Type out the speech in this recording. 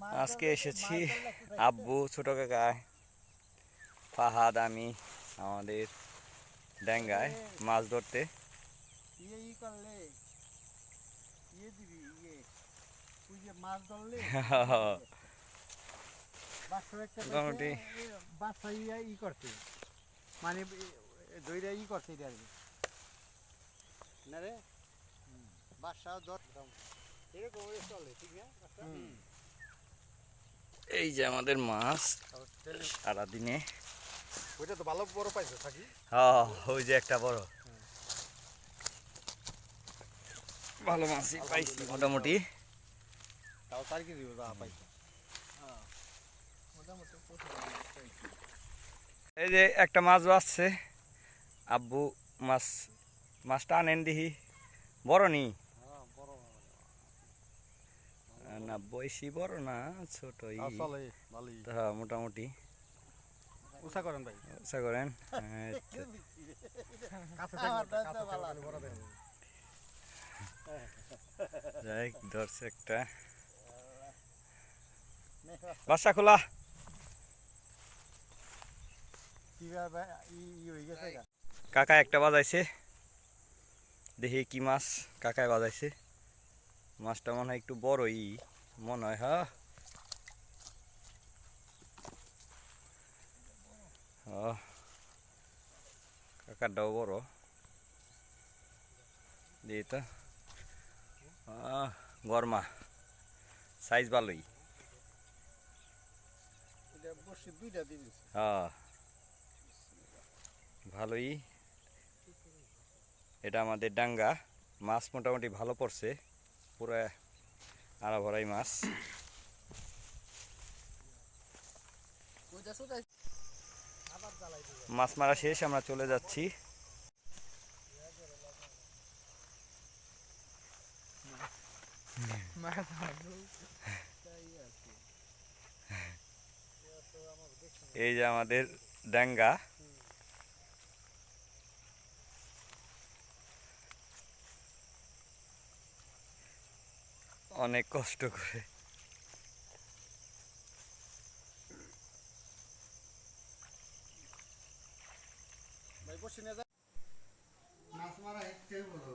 আজকে এসেছি। আব্বু ছোট কাকা ফাহাদ আমি আমাদের ডেঙ্গায় মাছ ধরতে। ইয়ে মাছ মোটামুটি। করছে। মানে দইরা ই না রে? বাচ্চা ধর। এরকম চলে ঠিক না? এই যে আমাদের মাছ সারাদিনে। ওইটা তো ভালো বড় পাইছো থাকি। হ্যাঁ ওই যে একটা বড়। ভালো মাছই পাইছি মোটামুটি। তাও তার কি দিব? যা পাইছো। এই যে একটা মাছ বাসছে আব্বু মাছ মাছটা আনেন দিহি বড় নি হ্যাঁ বড় না বেশি বড় না ছোটই। চলে ভালোই। হ্যাঁ মোটামুটি। উষা করেন ভাই। করেন? দেন যাই ধরছে একটা। বাসা খোলা। কাকা একটা বাজাইছে। দেখি কি মাছ কাকায় বাজাইছে। মাছটা মনে হয় একটু বড়ই। মনে হয় হ্যাঁ। কাকারটাও বড়। দিই তো। গরমা। সাইজ ভালোই। হ্যাঁ। ভালোই। এটা আমাদের ডাঙ্গা। মাছ মোটামুটি ভালো পড়ছে। পুরো আড়া ভরাই মাছ। মাছ মারা শেষ আমরা চলে যাচ্ছি। এই যে আমাদের ডাঙ্গা অনেক কষ্ট করে। মাছ মারা একটাই বড়